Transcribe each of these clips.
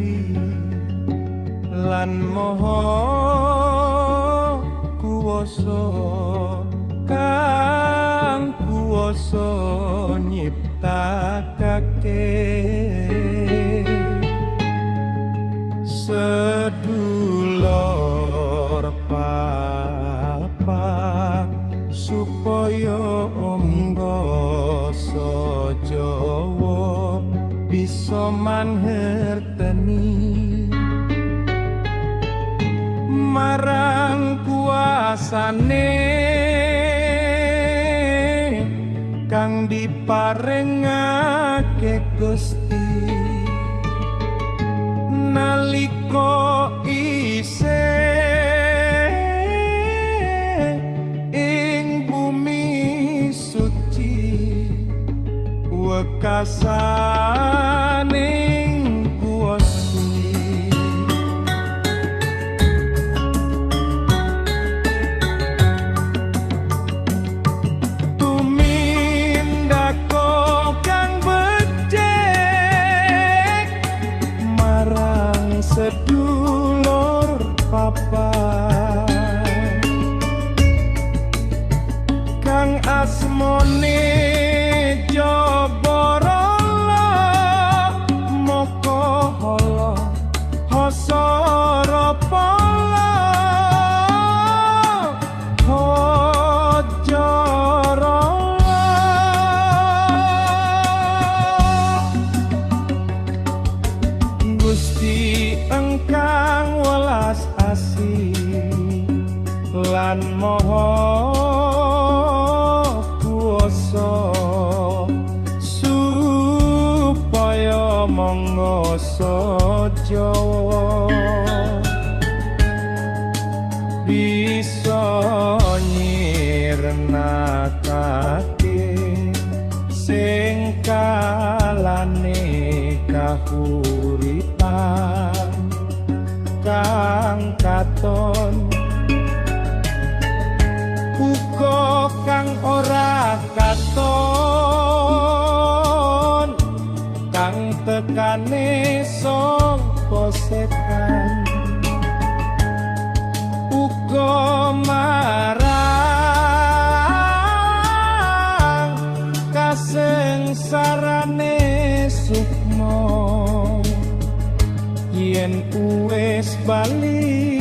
asih lan moho kuwasa kang kuwasa nyiptakake sedulur papa supaya omgo Jawa bisa manherteni marang kuasane kang diparengake Gusti. Nalika isih marang lan moho kuwasa supaya monggo Jawa bisa nyirnakake sing kalane kahuripan kang katon tekane saka setan? Uga marang kasengsarane sukmo yen wis bali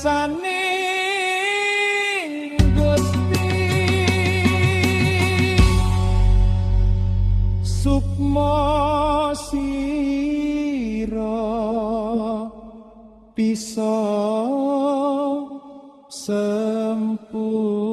ngarsaning Gusti. Sukma sira bisa sempurna